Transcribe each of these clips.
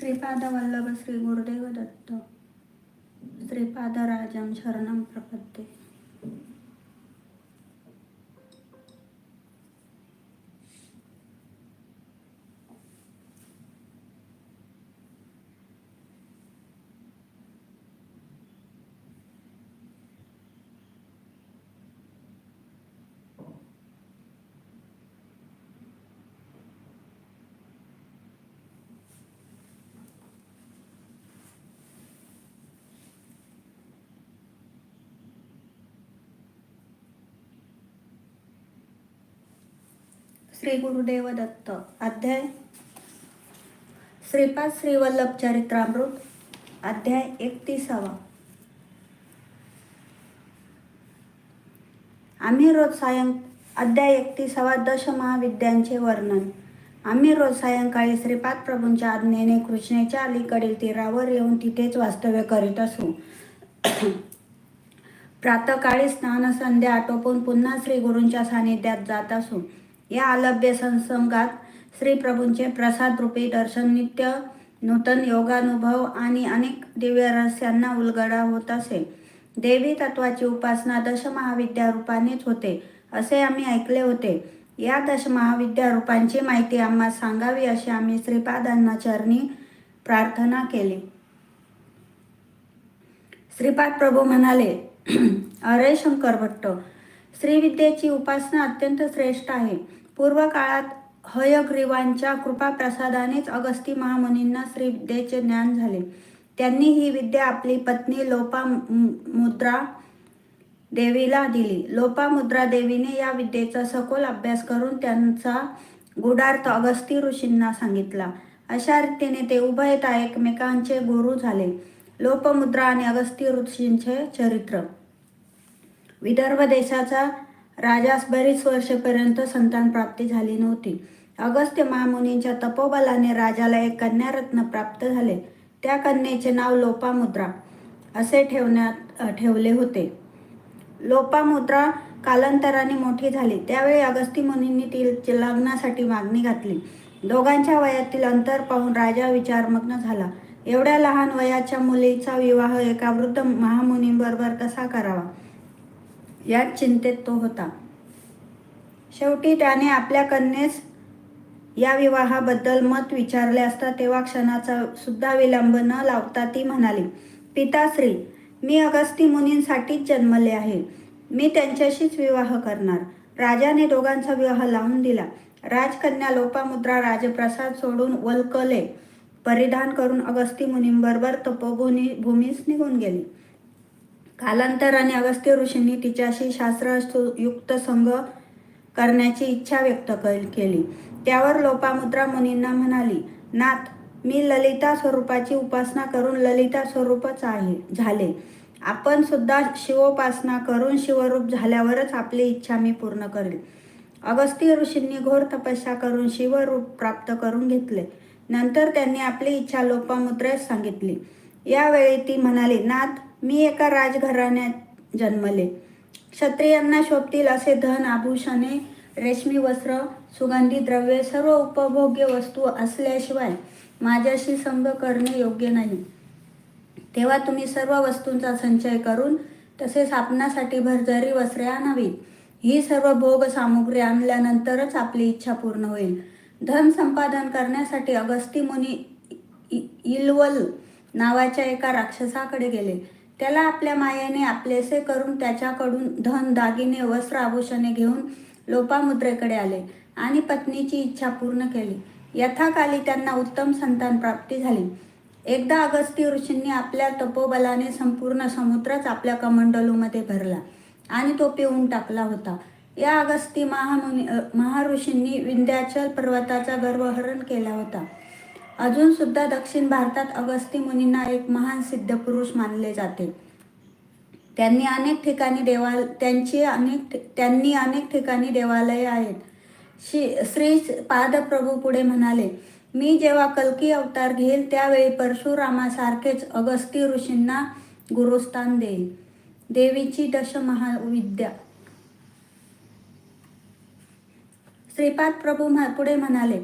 श्रीपादवल्लभ श्री गुरुदेव दत्त श्रीपादराजं शरणं प्रपद्ये श्री गुरुदेव दत्त अध्याय श्रीपाद श्रीवल्लभ चरित्रामृत अध्याय एकतीसावा. आम्ही रोज सायं अध्याय एकतीसावा दश महाविद्यांचे वर्णन. आम्ही रोज सायंकाळी श्रीपाद प्रभूंच्या आज्ञेने कृष्णेच्या अलीकडील तीरावर येऊन तिथेच वास्तव्य करीत असू. प्रातकाळी स्नान संध्या आटोपून पुन्हा श्री गुरूंच्या सानिध्यात जात असू. या अलभ्य संसंगात श्रीप्रभूंचे प्रसाद रूपी दर्शन नित्य नूतन योगानुभव आणि अनेक दिव्य रहस्यांना उलगडा होत असे. देवी तत्वाची उपासना दश महाविद्या रूपानेच होते असे आम्ही ऐकले होते. या दशमहाविद्या रूपांची माहिती आम्हा सांगावी अशी आम्ही श्रीपादांना चरणी प्रार्थना केली. श्रीपाद प्रभू म्हणाले अरे शंकर भट्ट श्रीविद्येची उपासना अत्यंत श्रेष्ठ आहे. पूर्व काळात हयग्रीवांच्या कृपाप्रसादानेच अगस्ती महामुनींना श्रीविद्येचे ज्ञान झाले. त्यांनी ही विद्या आपली पत्नी लोपा मुद्रा देवीला दिली. लोपामुद्रा देवीने या विद्येचा सखोल अभ्यास करून त्यांचा गुडार्थ अगस्ती ऋषींना सांगितला. अशा रीतीने ते उभयता एकमेकांचे गुरु झाले. लोपमुद्रा आणि अगस्ती ऋषींचे चरित्र. विदर्भ देशाचा राजास बरीच वर्षेपर्यंत संतान प्राप्ती झाली नव्हती. अगस्त्य महामुनींच्या तपोबलाने राजाला एक कन्यारत्न प्राप्त झाले. त्या कन्येचे नाव लोपामुद्रा असे ठेवण्यात ठेवले होते. लोपामुद्रा कालांतराने मोठी झाली. त्यावेळी अगस्ती मुनींनी ती लग्नासाठी मागणी घातली. दोघांच्या वयातील अंतर पाहून राजा विचारमग्न झाला. एवढ्या लहान वयाच्या मुलीचा विवाह एका वृद्ध महामुनींबरोबर कसा करावा? यात चिंतेत तो होता. शेवटी त्याने आपल्या कन्येस या विवाहाबद्दल मत विचारले असता तेव्हा क्षणाचा सुद्धा विलंब न लावता ती म्हणाली पिताश्री मी अगस्ती मुनींसाठीच जन्मले आहे. मी त्यांच्याशीच विवाह करणार. राजाने दोघांचा विवाह लावून दिला. राजकन्या लोपामुद्रा राजप्रसाद सोडून वलकले परिधान करून अगस्ती मुनींबरोबर तपोभूमी भूमीस निघून गेली. कालांतराने अगस्त्य ऋषींनी तिच्याशी शास्त्रयुक्त संघ करण्याची इच्छा व्यक्त केली त्यावर लोपामुद्रा मुनींना म्हणाली नाथ मी ललिता स्वरूपाची उपासना करून ललिता स्वरूपच आहे झाले. आपण सुद्धा शिवोपासना करून शिवरूप झाल्यावरच आपली इच्छा मी पूर्ण करेल. अगस्ती ऋषींनी घोर तपस्या करून शिवरूप प्राप्त करून घेतले. नंतर त्यांनी आपली इच्छा लोपामुद्रेस सांगितली. यावेळी ती म्हणाली नाथ मी एका राजघराण्यात जन्मले. क्षत्रियांना शोभतील असे धन आभूषणे रेशमी वस्त्र सुगंधी द्रव्ये सर्व उपभोग्य वस्तू असल्याशिवाय माझ्याशी संग करणे योग्य नाही. तेव्हा तुम्ही सर्व वस्तूंचा संचय करून तसेच आपणासाठी भरजरी वस्त्रे आणावीत. ही सर्व भोग सामुग्री आणल्यानंतरच आपली इच्छा पूर्ण होईल. धन संपादन करण्यासाठी अगस्ती मुनी इलवल नावाच्या एका राक्षसाकडे गेले. त्याला आपल्या मायेने आपलेसे करून त्याच्याकडून धन दागिने वस्त्र आभूषणे घेऊन लोपामुद्रेकडे आले आणि पत्नीची इच्छा पूर्ण केली. यथाकाली त्यांना उत्तम संतान प्राप्ती झाली. एकदा अगस्ती ऋषींनी आपल्या तपोबलाने संपूर्ण समुद्रच आपल्या कमंडलूमध्ये भरला आणि तो पिऊन टाकला होता. या अगस्ती महामुनी महाऋषींनी विंध्याचल पर्वताचा गर्वहरण केला होता. अजून सुद्धा दक्षिण भारतात अगस्ती मुनींना एक महान सिद्ध पुरुष मानले जाते. त्यांनी अनेक ठिकाणी देवा त्यांची अनेक त्यांनी अनेक ठिकाणी देवालये आहेत. श्री श्री पादप्रभू पुढे म्हणाले मी जेव्हा कल्की अवतार घेईल त्यावेळी परशुरामासारखेच अगस्ती ऋषींना गुरुस्थान देईल. देवीची दश महाविद्या श्रीपाद प्रभू पुढे म्हणाले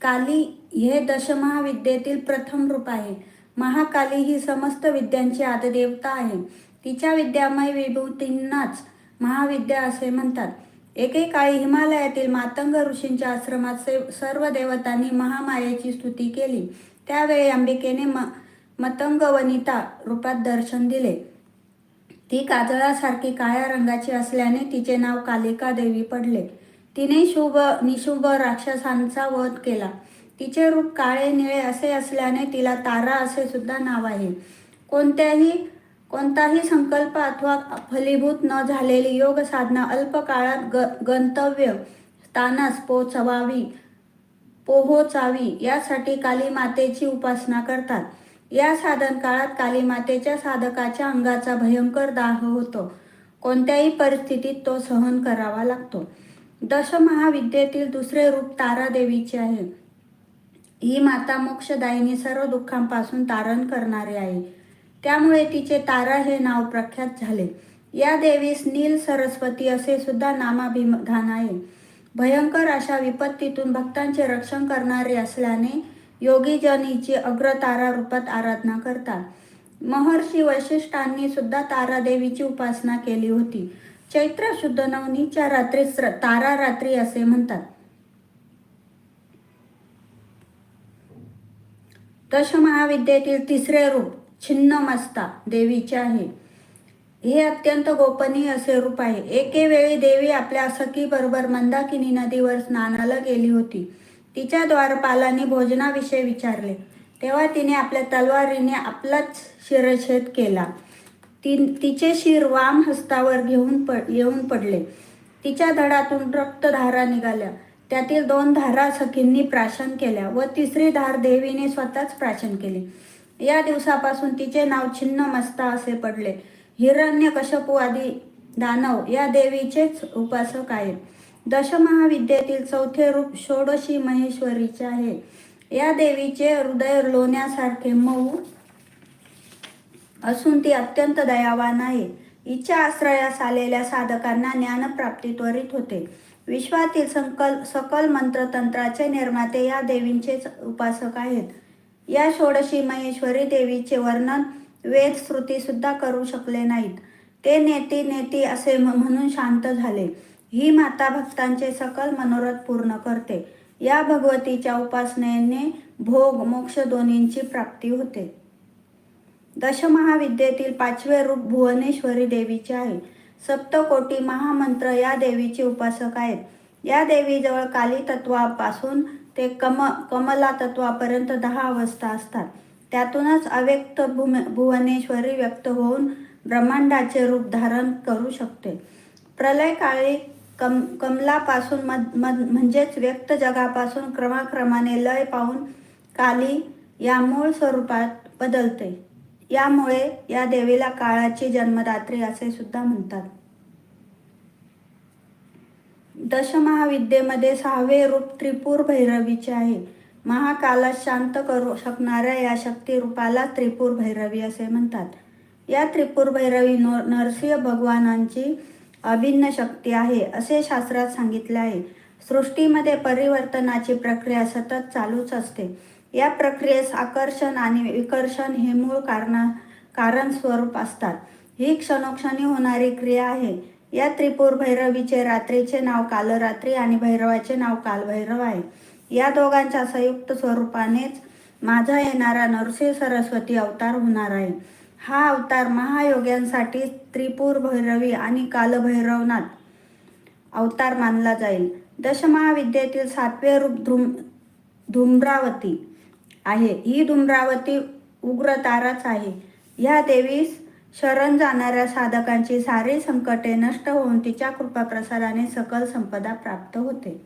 काली हे दशमहाविद्येतील प्रथम रूप आहे. महाकाली ही समस्त विद्यांची आददेवता आहे. तिच्या विद्यामय विभूतींनाच महाविद्या असे म्हणतात. एकेकाळी हिमालयातील मातंग ऋषींच्या आश्रमात सर्व देवतांनी महामायेची स्तुती केली. त्यावेळी अंबिकेने म मतंग वनिता रूपात दर्शन दिले. ती काजळासारखी काळ्या रंगाची असल्याने तिचे नाव कालिका देवी पडले. तिने शुभ निशुभ राक्षसांचा वध केला. तिचे रूप काळे निळे असे असल्याने तिला तारा असे सुद्धा नाव आहे. कोणत्याही कोणताही संकल्प अथवा फलीभूत न झालेली योग साधना अल्प काळात ग गंतव्य स्थानास पोचवावी पोहोचावी यासाठी काली मातेची उपासना करतात. या साधन काळात काली मातेच्या साधकाच्या अंगाचा भयंकर दाह होतो. कोणत्याही परिस्थितीत तो सहन करावा लागतो. दशमहाविद्येतील दुसरे रूप तारादेवीचे आहे. ही माता मोक्षदायिनी सर्व दुःखांपासून तारण करणारी आहे. त्यामुळे तिचे तारा हे नाव प्रख्यात झाले. या देवीस नील सरस्वती असे सुद्धा नामाभिधान आहे. भयंकर अशा विपत्तीतून भक्तांचे रक्षण करणारे असल्याने योगीजनीची अग्रतारा रूपात आराधना करतात. महर्षी वैशिष्टांनी सुद्धा तारादेवीची उपासना केली होती. चैत्र शुद्ध नवनीच्या रात्री स्र- तारा रात्री असे म्हणतात. दश महाविद्येतील तिसरे रूप छिन्नमस्ता देवीचे आहे हे. अत्यंत गोपनीय असे रूप आहे. एके वेळी देवी आपल्या सखीबरोबर मंदाकिनी नदीवर स्नानाला गेली होती. तिच्या द्वारपालाने भोजनाविषयी विचारले. तेव्हा तिने आपल्या तलवारीने आपलाच शिरच्छेद केला. ती तिचे शिर वाम हस्तावर घेऊन पड येऊन पडले. तिच्या धडातून रक्तधारा निघाल्या. त्यातील दोन धारा सखींनी प्राशन केल्या व तिसरी धार देवीने स्वतःच प्राशन केली. या दिवसापासून तिचे नाव छिन्न मस्ता असे पडले. हिरण्य कशपू आदी दानव या देवीचेच उपासक आहेत. दशमहाविद्येतील चौथे रूप षोडशी महेश्वरीचे आहे. या देवीचे हृदय लोण्यासारखे मऊ असून ती अत्यंत दयावान आहे. इच्छा आश्रयास आलेल्या साधकांना ज्ञानप्राप्ती त्वरित होते. विश्वातील संकल सकल मंत्रतंत्राचे निर्माते या देवींचेच उपासक आहेत. या षोडशी महेश्वरी देवीचे वर्णन वेद श्रुती सुद्धा करू शकले नाहीत. ते नेती नेती असे म्हणून शांत झाले. ही माता भक्तांचे सकल मनोरथ पूर्ण करते. या भगवतीच्या उपासनेने भोग मोक्ष दोन्हींची प्राप्ती होते. दशमहाविद्येतील पाचवे रूप भुवनेश्वरी देवीचे आहे. सप्तकोटी महामंत्र या देवीचे उपासक आहेत. या देवीजवळ काली तत्वापासून ते कम कमला तत्वापर्यंत दहा अवस्था असतात. त्यातूनच अव्यक्त भुम भुवनेश्वरी व्यक्त होऊन ब्रह्मांडाचे रूप धारण करू शकते. प्रलय काळी कम कमलापासून मध मध म्हणजेच व्यक्त जगापासून क्रमाक्रमाने लय पाहून काली या मूळ स्वरूपात बदलते. यामुळे या देवीला काळाची जन्मदात्री असे सुद्धा म्हणतात. दशमहाविद्येमध्ये सहावे रूप त्रिपूर भैरवीचे आहे. महाकाला शांत करू शकणाऱ्या या शक्ती रूपाला त्रिपूर भैरवी असे म्हणतात. या त्रिपूर भैरवी नरसिंह भगवानांची अभिन्न शक्ती आहे असे शास्त्रात सांगितले आहे. सृष्टीमध्ये परिवर्तनाची प्रक्रिया सतत चालूच असते. या प्रक्रियेस आकर्षण आणि विकर्षण हे मूळ कारणा कारण स्वरूप असतात. ही क्षणोक्षणी होणारी क्रिया आहे. या त्रिपूर भैरवीचे रात्रीचे नाव कालरात्री आणि भैरवाचे नाव कालभैरव आहे. या दोघांच्या संयुक्त स्वरूपानेच माझा येणारा नरसिंह सरस्वती अवतार होणार आहे. हा अवतार महायोग्यांसाठी त्रिपूर भैरवी आणि कालभैरवनाथ अवतार मानला जाईल. दशमहाविद्येतील सातवे रूप धूम धुम्रावती. आहे. ही धुम्रावती उग्र ताराच आहे. या देवीस शरण जाणाऱ्या साधकांची सारी संकटे नष्ट होऊन तिच्या कृपाप्रसाराने सकल संपदा प्राप्त होते.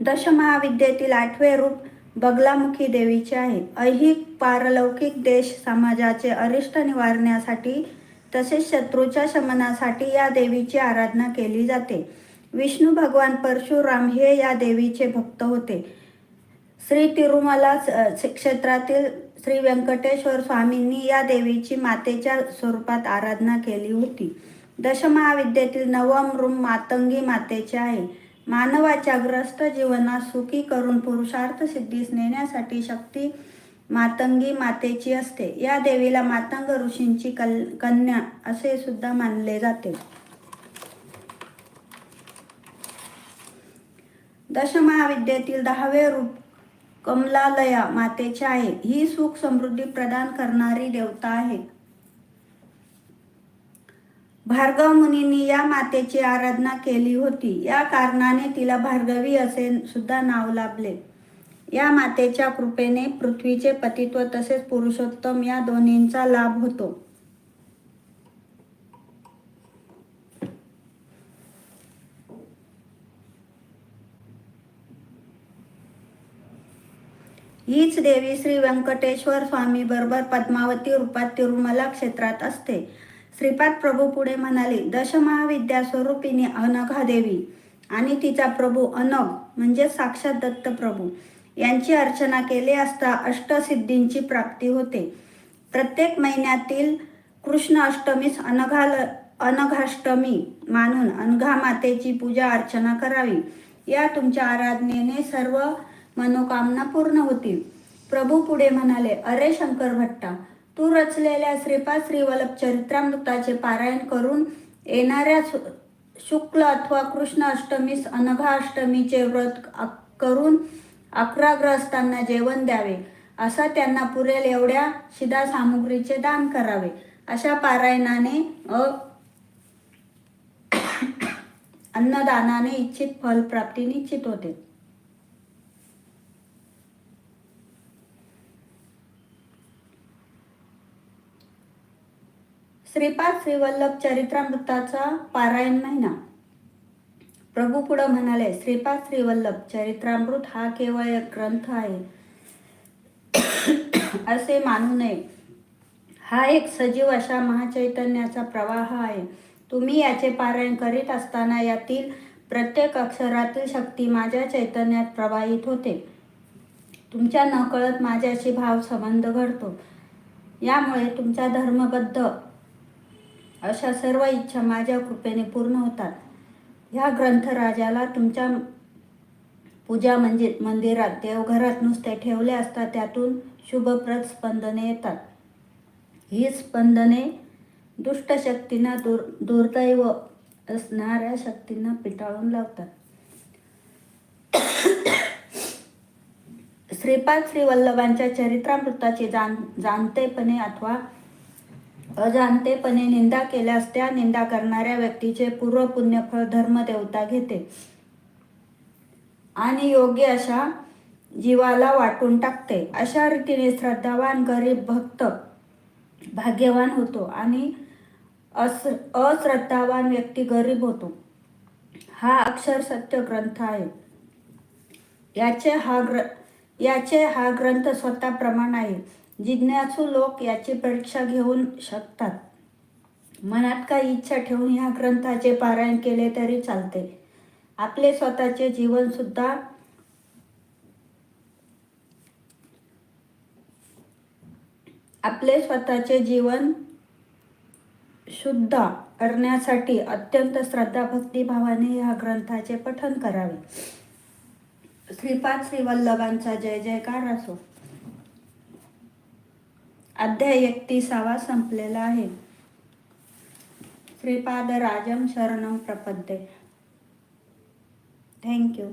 दशमहाविद्येतील आठवे रूप बगलामुखी देवीचे आहे. ऐहिक पारलौकिक देश समाजाचे अरिष्ट निवारण्यासाठी तसेच शत्रूच्या शमनासाठी या देवीची आराधना केली जाते. विष्णू भगवान परशुराम हे या देवीचे भक्त होते. श्री तिरुमला क्षेत्रातील श्री व्यंकटेश्वर स्वामींनी या देवीची मातेच्या स्वरूपात आराधना केली होती. दशमहाविद्येतील नवम रूम मातंगी मातेचे आहे. मानवाच्या ग्रस्त जीवनात सुखी करून पुरुषार्थ सिद्धीस नेण्यासाठी शक्ती मातंगी मातेची असते. या देवीला मातंग ऋषींची कल कन्या असे सुद्धा मानले जाते. दशमहाविद्येतील दहावे रूप कमलालया मातेचे आहे. ही सुख समृद्धी प्रदान करणारी देवता आहे. भार्गव मुनींनी या मातेची आराधना केली होती. या कारणाने तिला भार्गवी असे सुद्धा नाव लाभले. या मातेच्या कृपेने पृथ्वीचे पतित्व तसेच पुरुषोत्तम या दोन्हींचा लाभ होतो. हीच देवी श्री व्यंकटेश्वर स्वामी बरोबर पद्मावती रूपात तिरुमला क्षेत्रात असते. श्रीपाद प्रभू पुढे म्हणाले दशमहाविद्या स्वरूपिणी अनघा देवी आणि तिचा प्रभू अनघ म्हणजे साक्षात दत्त प्रभू यांची अर्चना केली असता अष्टसिद्धींची प्राप्ती होते. प्रत्येक महिन्यातील कृष्ण अष्टमीस अनघाल अनघाष्टमी मानून अनघा मातेची पूजा अर्चना करावी. या तुमच्या आराधनेने सर्व मनोकामना पूर्ण होतील. प्रभू पुढे म्हणाले अरे शंकर भट्टा तू रचलेल्या श्रीपाद श्रीवल्लभ चरित्रामृताचे पारायण करून येणाऱ्या शुक्ल अथवा कृष्ण अष्टमीस अनघा अष्टमीचे व्रत करून अकरा ग्रस्तांना जेवण द्यावे. असा त्यांना पुरेल एवढ्या शिदा सामुग्रीचे दान करावे. अशा पारायणाने अ अन्नदानाने इच्छित फल प्राप्ती निश्चित होते. श्रीपाद श्रीवल्लभ चरित्रामृताचा पारायण महिना. प्रभू पुढं म्हणाले श्रीपाद श्रीवल्लभ चरित्रामृत हा केवळ एक ग्रंथ आहे. असे मानू नये. हा एक सजीव अशा महाचैतन्याचा प्रवाह आहे. तुम्ही याचे पारायण करीत असताना यातील प्रत्येक अक्षरातील शक्ती माझ्या चैतन्यात प्रवाहित होते. तुमच्या नकळत माझ्याशी भाव संबंध घडतो. यामुळे तुमच्या धर्मबद्ध अशा सर्व इच्छा माझ्या कृपेने पूर्ण होतात. ह्या ग्रंथराजाला तुमच्या पूजा म्हणजे मंदिरात देवघरात नुसते ठेवले असता त्यातून शुभप्रद स्पंदने येतात. ही स्पंदने दुष्ट शक्तींना दुर्दैव असणाऱ्या शक्तींना पिटाळून लावतात. श्रीपाद श्रीवल्लभांच्या चरित्रामृताची जाण जाणतेपणे अथवा अजाणतेपणे निंदा केल्यास त्या निंदा करणाऱ्या व्यक्तीचे पूर्व पुण्यफळ धर्मदेवता घेते. आणि योग्य अशा जीवाला वाटून टाकते. अशा रीतीने श्रद्धावान गरीब भक्त भाग्यवान होतो आणि अस अश्रद्धावान व्यक्ती गरीब होतो. हा अक्षर सत्य ग्रंथ आहे. याचे हा ग्र याचे हा ग्रंथ स्वतः प्रमाण आहे. जिज्ञासू लोक याची परीक्षा घेऊन शकतात. मनात काही इच्छा ठेवून ह्या ग्रंथाचे पारायण केले तरी चालते. आपले स्वतःचे जीवन सुद्धा आपले स्वतःचे जीवन शुद्ध करण्यासाठी अत्यंत श्रद्धा भक्तिभावाने ह्या ग्रंथाचे पठन करावे. श्रीपाद श्री वल्लभांचा जय जयकार असो. अध्याय एकतीसावा संपलेला आहे. श्रीपाद राजम शरणम प्रपद्ये थँक्यू